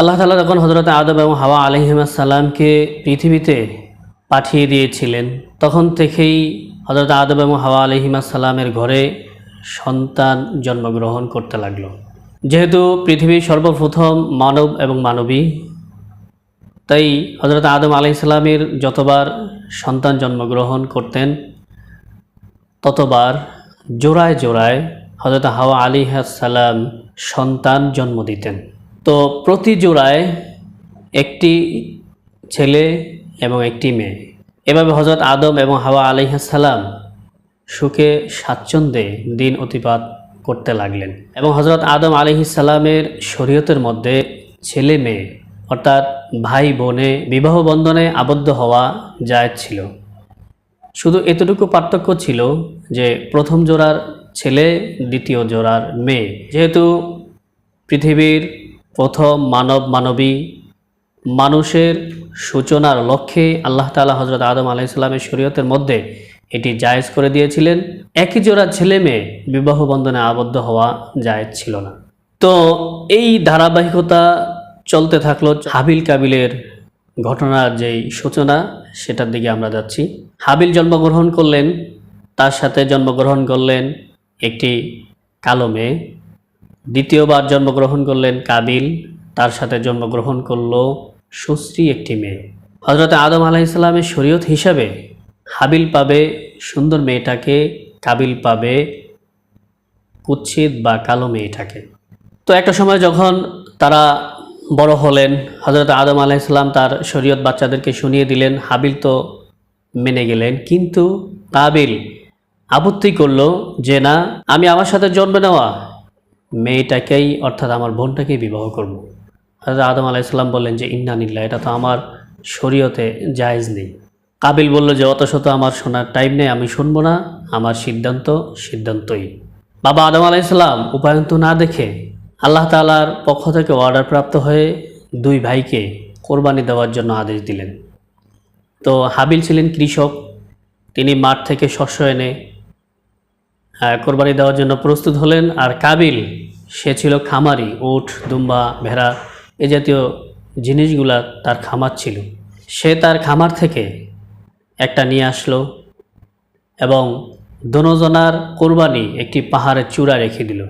আল্লাহ তালা যখন হজরত আদম এবং হাওয়া আলহিমাসাল্লামকে পৃথিবীতে পাঠিয়ে দিয়েছিলেন। তখন থেকেই হজরত আদম এবং হাওয়া আলহিমাসাল্লামের ঘরে সন্তান জন্মগ্রহণ করতে লাগল। যেহেতু পৃথিবীর সর্বপ্রথম মানব এবং মানবী, তাই হজরত আদম আলাইসাল্লামের যতবার সন্তান জন্মগ্রহণ করতেন, ততবার জোড়ায় জোড়ায় হজরত হাওয়া আলী সালাম সন্তান জন্ম দিতেন। তো প্রতি জোড়ায় একটি ছেলে এবং একটি মেয়ে। এভাবে হজরত আদম এবং হাওয়া আলী সালাম সুখে, স্বাচ্ছন্দ্যে দিন অতিপাত করতে লাগলেন এবং হজরত আদম আলী সালামের শরীয়তের মধ্যে ছেলে মেয়ে অর্থাৎ ভাই বোনে বিবাহ বন্ধনে আবদ্ধ হওয়া যায় ছিল। শুধু এতটুকু পার্থক্য ছিল যে প্রথম জোড়ার ছেলে, দ্বিতীয় জোড়ার মেয়ে। যেহেতু পৃথিবীর প্রথম মানব মানবী মানুষের সূচনার লক্ষ্যে আল্লাহ তালা হজরত আদম আলাইসাল্লামের শরীয়তের মধ্যে এটি জায়েজ করে দিয়েছিলেন। একই জোড়া ছেলে মেয়ে বিবাহ বন্ধনে আবদ্ধ হওয়া জায়েজ ছিল না। তো এই ধারাবাহিকতা চলতে থাকল হাবিল কাবিলের ঘটনার যেই সূচনা, সেটার দিকে আমরা যাচ্ছি। হাবিল জন্মগ্রহণ করলেন, তার সাথে জন্মগ্রহণ করলেন একটি কালো মেয়ে। দ্বিতীয়বার জন্মগ্রহণ করলেন কাবিল। তার সাথে জন্মগ্রহণ করল সুশ্রী একটি মেয়ে। হজরত আদম আলাইসাল্লামের শরীয়ত হিসাবে হাবিল পাবে, সুন্দর মেয়েটাকে কাবিল পাবে কুচ্ছিত বা কালো মেয়েটাকে। তো একটা সময় যখন তারা বড় হলেন হজরত আদম আলাইসাল্লাম তার শরীয়ত বাচ্চাদেরকে শুনিয়ে দিলেন, হাবিল তো মেনে গেলেন। কিন্তু কাবিল আপত্তি করল যে, না, আমি আমার সাথে জন্মে নেওয়া মেয়েটাকেই, অর্থাৎ আমার বোনটাকেই বিবাহ করব। হজরত আদম আলাইসাল্লাম বললেন যে, ইন্না ইন্নানিল্লা এটা তো আমার শরীয়তে জায়েজ নেই। কাবিল বলল যে, অত শত আমার শোনার টাইম নেই, আমি শুনব না, আমার সিদ্ধান্ত সিদ্ধান্তই। বাবা আদম আলাইসাল্লাম উপায়ন্ত না দেখে আল্লাহ তালার পক্ষ থেকে অর্ডার প্রাপ্ত হয়ে দুই ভাইকে কোরবানি দেওয়ার জন্য আদেশ দিলেন। তো হাবিল ছিলেন কৃষক, তিনি মাঠ থেকে শস্য এনে কোরবানি দেওয়ার জন্য প্রস্তুত হলেন। আর কাবিল, সে ছিল খামারি, উট, দুম্বা, ভেড়া, এ জাতীয় জিনিসগুলা তার খামার ছিল। সে তার খামার থেকে একটা নিয়ে আসলো এবং দনোজনার কোরবানি একটি পাহাড়ের চূড়া রেখে দিল।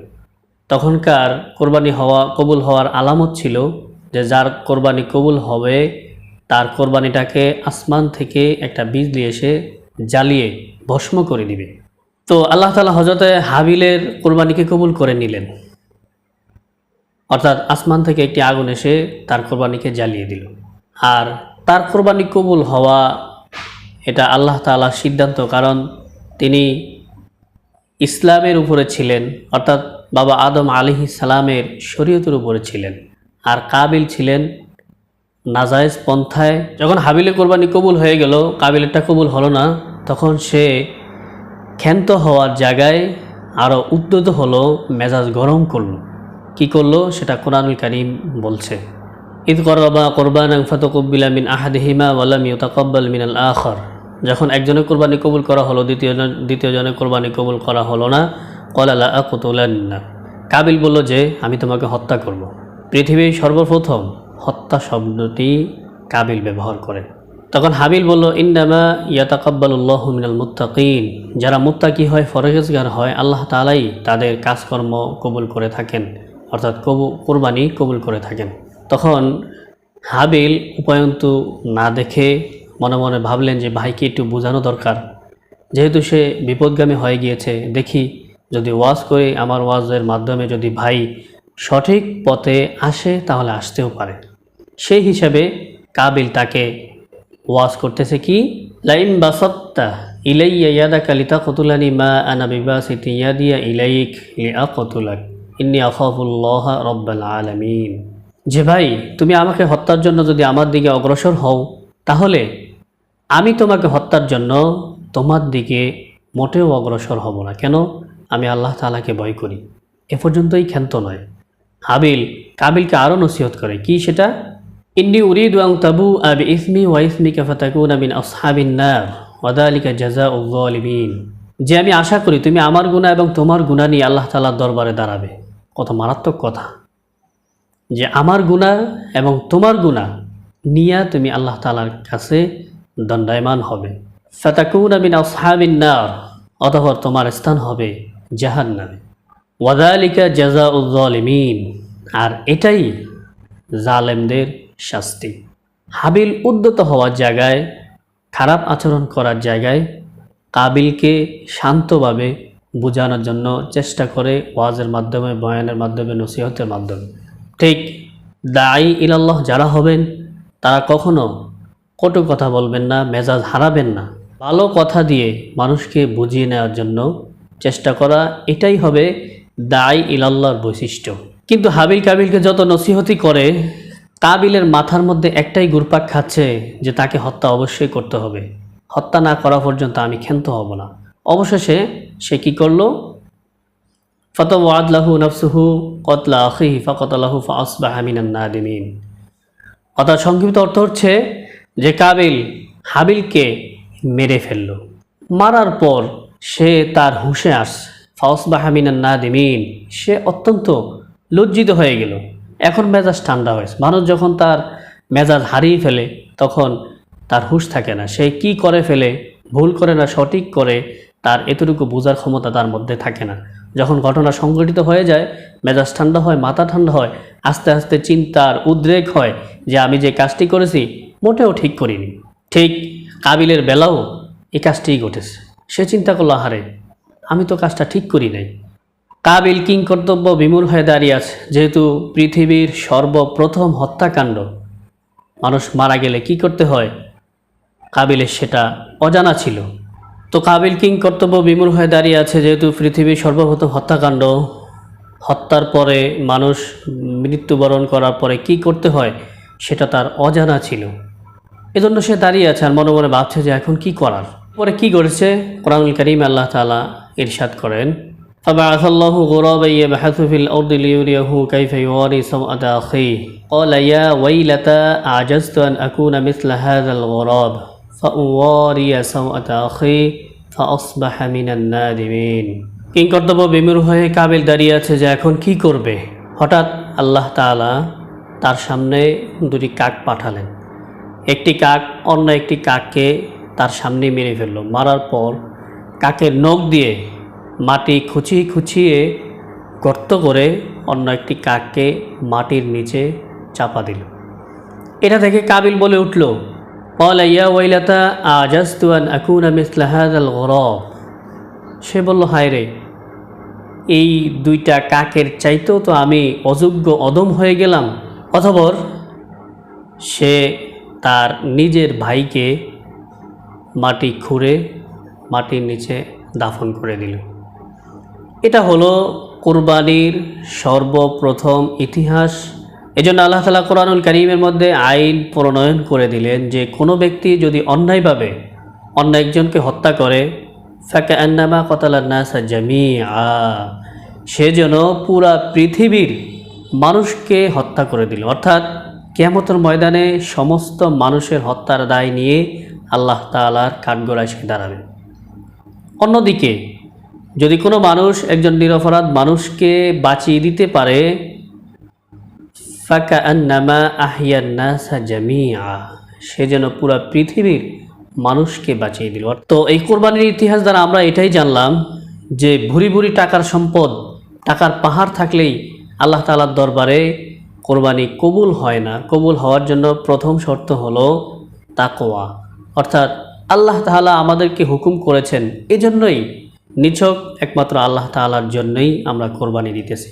তখনকার কোরবানি হওয়া, কবুল হওয়ার আলামত ছিল যে যার কোরবানি কবুল হবে, তার কোরবানিটাকে আসমান থেকে একটা বিজলি এসে জ্বালিয়ে ভস্ম করে দিবে। তো আল্লাহ তালা হজরতে হাবিলের কোরবানিকে কবুল করে নিলেন। অর্থাৎ আসমান থেকে একটি আগুন এসে তার কোরবানিকে জ্বালিয়ে দিল। আর তার কোরবানি কবুল হওয়া এটা আল্লাহ তালার সিদ্ধান্ত, কারণ তিনি ইসলামের উপরে ছিলেন, অর্থাৎ বাবা আদম আলিহি সালামের শরীয়তের উপরে ছিলেন। আর কাবিল ছিলেন নাজায়েজ পন্থায়। যখন হাবিলে কোরবানি কবুল হয়ে গেল, কাবিলেরটা কবুল হলো না, তখন সে ক্ষান্ত হওয়ার জায়গায় আরও উদ্যত হলো, মেজাজ গরম করল। কি করল সেটা কোরআনুল কারিম বলছে। ঈদ করবা কোরবান ফাতকব্বিলা মিন আহাদিহিমা ওয়ালাম ইউতাকাব্বাল মিনাল আখর। যখন একজনের কোরবানি কবুল করা হলো, দ্বিতীয় দ্বিতীয় জনের কোরবানি কবুল করা হলো না কলালা আকতুলান্না। কাবিল বলল যে, আমি তোমাকে হত্যা করব। পৃথিবীর সর্বপ্রথম হত্যা শব্দটি কাবিল ব্যবহার করে। তখন হাবিল বলল ইন্দামা ইয়াতাকাব্বালুল্লাহ মিনাল মুত্তাকিন। যারা মুত্তাকি হয় ফরহেজগার হয়, আল্লাহ তালাই তাদের কাজকর্ম কবুল করে থাকেন, অর্থাৎ কবু, কোরবানি কবুল করে থাকেন। তখন হাবিল উপায়ন্তু না দেখে মনে মনে ভাবলেন যে, ভাইকে একটু বোঝানো দরকার। যেহেতু সে বিপদগামী হয়ে গিয়েছে, দেখি যদি ওয়াজ করে, আমার ওয়াজের মাধ্যমে যদি ভাই সঠিক পথে আসে, তাহলে আসতেও পারে। সেই হিসাবে কাবিল তাকে ওয়াজ করতেছে কি? লাইম বাসত্তা, ইলাইয়া ইয়াদা কালিতা কতুলানি মা আনা বিবাসিতি ইয়াদিয়া ইলাইক লিয়া কতুলাক ইন্নি আখাফুল্লাহ রব্বাল আলামিন। যে ভাই, তুমি আমাকে হত্যার জন্য যদি আমার দিকে অগ্রসর হও, তাহলে আমি তোমাকে হত্যার জন্য তোমার দিকে মোটেও অগ্রসর হব না। কেন? আমি আল্লাহ তালাকে ভয় করি। এ পর্যন্তই ক্ষান্ত নয়। হাবিল, কাবিলকে আরও নসিহত করে। কি সেটা? ইন্নি উরিদু আং তাবু আবি ইসমি ওয়া ইসমি কাফাতাকুন আমিন আসহাবিন নার ওয়াদালিকা জাজা উজ্জালিমিন যে আমি আশা করি তুমি আমার গুণা এবং তোমার গুণা নিয়ে আল্লাহ তালার দরবারে দাঁড়াবে। কত মারাত্মক কথা। যে আমার গুণা এবং তোমার গুণা নিয়া তুমি আল্লাহ তালার কাছে দণ্ডায়মান হবে। ফাতাকুন আমিন আসহাবিন নার, অতঃপর তোমার স্থান হবে জাহান নামে ওয়াদালিকা জাজা উজ্জালিমিন আর এটাই জালেমদের শাস্তি। হাবিল উদ্যত হওয়ার জায়গায়, খারাপ আচরণ করার জায়গায় কাবিলকে শান্তভাবে বোঝানোর জন্য চেষ্টা করে ওয়াজের মাধ্যমে, বয়ানের মাধ্যমে, নসিহতের মাধ্যমে। ঠিক দায়ী ইলাল্লাহ যারা হবেন, তারা কখনো কটু কথা বলবেন না, মেজাজ হারাবেন না। ভালো কথা দিয়ে মানুষকে বুঝিয়ে নেওয়ার জন্য চেষ্টা করা, এটাই হবে দায় ইলাল্লাহর বৈশিষ্ট্য। কিন্তু হাবিল কাবিলকে যত নসিহতি করে কাবিলের মাথার মধ্যে একটাই গুরপাক খাচ্ছে যে তাকে হত্যা অবশ্যই করতে হবে। হত্যা না করা পর্যন্ত আমি ক্ষান্ত হব না। অবশেষে সে কি করল? ফতওয়াদলাহু নফসুহু কতলা আখিহি ফকতলাহু ফাসবাহা মিনান নাদিমিন। কথার সংক্ষিপ্ত অর্থ হচ্ছে যে কাবিল হাবিলকে মেরে ফেলল। মারার পর সে তার হুঁশে আস ফাউসবাহা মিনান নাদিমিন। সে অত্যন্ত লজ্জিত হয়ে গেল। এখন মেজাজ ঠান্ডা হয়েছে। মানুষ যখন তার মেজাজ হারিয়ে ফেলে, তখন তার হুঁশ থাকে না। সে কি করে ফেলে, ভুল করে না, সঠিক করে, তার এতটুকু বোঝার ক্ষমতা তার মধ্যে থাকে না। যখন ঘটনা সংঘটিত হয়ে যায়, মেজাজ ঠান্ডা হয়, মাথা ঠান্ডা হয়, আস্তে আস্তে চিন্তার উদ্রেক হয় যে আমি যে কাজটি করেছি, মোটেও ঠিক করিনি। ঠিক কাবিলের বেলাও এই কাজটিই ঘটেছে। সে চিন্তা করল হারে আমি তো কাজটা ঠিক করি নাই। কাবিল কিং কর্তব্য বিমূল হয়ে দাঁড়িয়ে আছে, যেহেতু পৃথিবীর সর্বপ্রথম হত্যাকাণ্ড। মানুষ মারা গেলে কি করতে হয়? কাবিলের সেটা অজানা ছিল। তো কাবিল কিং কর্তব্য বিমূল হয়ে দাঁড়িয়ে আছে, যেহেতু পৃথিবীর সর্বপ্রথম হত্যাকাণ্ড। হত্যার পরে মানুষ মৃত্যুবরণ করার পরে কি করতে হয়, সেটা তার অজানা ছিল। এজন্য সে দাঁড়িয়ে আছে আর মনে মনে ভাবছে যে এখন কি করার? পরে কি করেছে কোরআনুল করিম আল্লাহ তাআলা ইরশাদ করেন فبعث الله غرابا يبحث في الأرض ليريه كيف يواري سوءة أخيه قال يا ويلتى أعجزت أن أكون مثل هذا الغراب فأواري سوءة أخي فأصبح من النادمين কিং কর্তব্য বিমূর হয়ে কাবিল দাঁড়িয়ে আছে যে এখন কি করবে হঠাৎ আল্লাহ তাআলা তার সামনে দুটি কাক পাঠালেন একটি কাক অন্য একটি কাককে তার সামনে মেরে ফেললো মারার পর কাকের নখ দিয়ে মাটি খুচিয়ে খুচিয়ে গর্ত করে অন্য একটি কাককে মাটির নিচে চাপা দিল। এটা থেকে কাবিল বলে উঠল অলা ইয়া ওয়াইলাতা আজাস্তুয়ান আকুনা মিসলাহাদাল গরব। সে বলল, হায় রে, এই দুইটা কাকের চাইতেও তো আমি অযোগ্য অদম হয়ে গেলাম। অথবর, সে তার নিজের ভাইকে মাটি খুঁড়ে মাটির নিচে দাফন করে দিল। এটা হলো কোরবানির সর্বপ্রথম ইতিহাস। এজন্য আল্লাহ তালা কোরআনুল করিমের মধ্যে আইন প্রণয়ন করে দিলেন যে কোনো ব্যক্তি যদি অন্যায়ভাবে অন্য একজনকে হত্যা করে ফাঁকা আন্নামা কতালান্নাসা জামি আ সে যেন পুরা পৃথিবীর মানুষকে হত্যা করে দিল। অর্থাৎ কেয়ামতের ময়দানে সমস্ত মানুষের হত্যার দায় নিয়ে আল্লাহ তালার কাঠগড়ায় সে দাঁড়াবে। অন্যদিকে যদি কোনো মানুষ, একজন নিরপরাধ মানুষকে বাঁচিয়ে দিতে পারে জামিয়া সে যেন পুরা পৃথিবীর মানুষকে বাঁচিয়ে দিল। তো এই কোরবানির ইতিহাস দ্বারা আমরা এটাই জানলাম যে ভুরি ভুরি টাকার সম্পদ, টাকার পাহাড় থাকলেই আল্লাহ তালার দরবারে কোরবানি কবুল হয় না। কবুল হওয়ার জন্য প্রথম শর্ত হলো তাকোয়া অর্থাৎ আল্লাহ তাআলা আমাদেরকে হুকুম করেছেন, এজন্যই নিছক একমাত্র আল্লাহ তালার জন্যই আমরা কোরবানি দিতেছি।